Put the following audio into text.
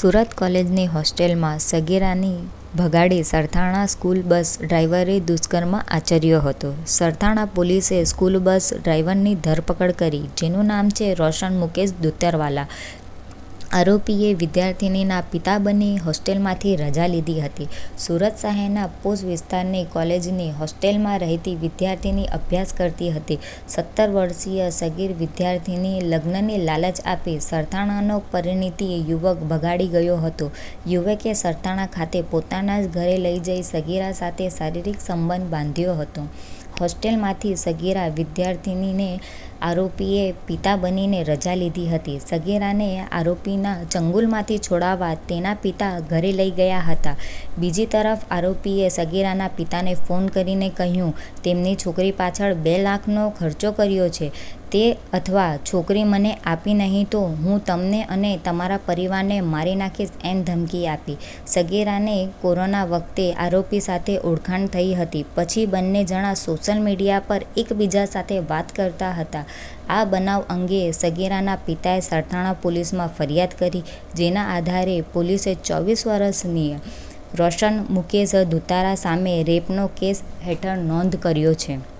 સુરત કોલેજની હોસ્ટેલમાં સગીરાની ભગાડી Sarthana school bus ડ્રાઈવરે દુષ્કર્મ આચર્યો હતો. સરથાણા પોલીસે સ્કૂલ બસ ડ્રાઈવરની ધરપકડ કરી, જેનું નામ છે રોશન મુકેશ દુત્તરવાલા. આરોપીએ વિદ્યાર્થિનીના પિતા બની હોસ્ટેલમાંથી રજા લીધી હતી. સુરત શહેરના પોશ વિસ્તારની કોલેજની હોસ્ટેલમાં રહેતી વિદ્યાર્થિની અભ્યાસ કરતી હતી. સત્તર વર્ષીય સગીર વિદ્યાર્થિની લગ્નની લાલચ આપી સરથાણાનો પરિણીતી યુવક ભગાડી ગયો હતો. યુવકે સરથાણા ખાતે પોતાના જ ઘરે લઈ જઈ સગીરા સાથે શારીરિક સંબંધ બાંધ્યો હતો. હોસ્ટેલમાંથી સગીરા વિદ્યાર્થિનીને આરોપીએ પિતા બનીને રજા લીધી હતી. સગીરાને આરોપીના ચંગુલમાંથી છોડાવવા તેના પિતા ઘરે લઈ ગયા હતા. બીજી તરફ આરોપીએ સગીરાના પિતાને ફોન કરીને કહ્યું, તેમની છોકરી પાછળ બે લાખનો ખર્ચો કર્યો છે. તે અથવા છોકરી મને આપી નહીં તો હું તમને અને તમારા પરિવારને મારી નાખીશ એમ ધમકી આપી. સગીરાને કોરોના વખતે આરોપી સાથે ઓળખાણ થઈ હતી. પછી બંને જણા સોશિયલ મીડિયા પર એકબીજા સાથે વાત કરતા હતા. આ બનાવ અંગે સગીરાના પિતાએ સરથાણા પોલીસમાં ફરિયાદ કરી, જેના આધારે પોલીસે ચોવીસ વર્ષની રોશન મુકેશ દુતારા સામે રેપનો કેસ હેઠળ નોંધ કર્યો છે.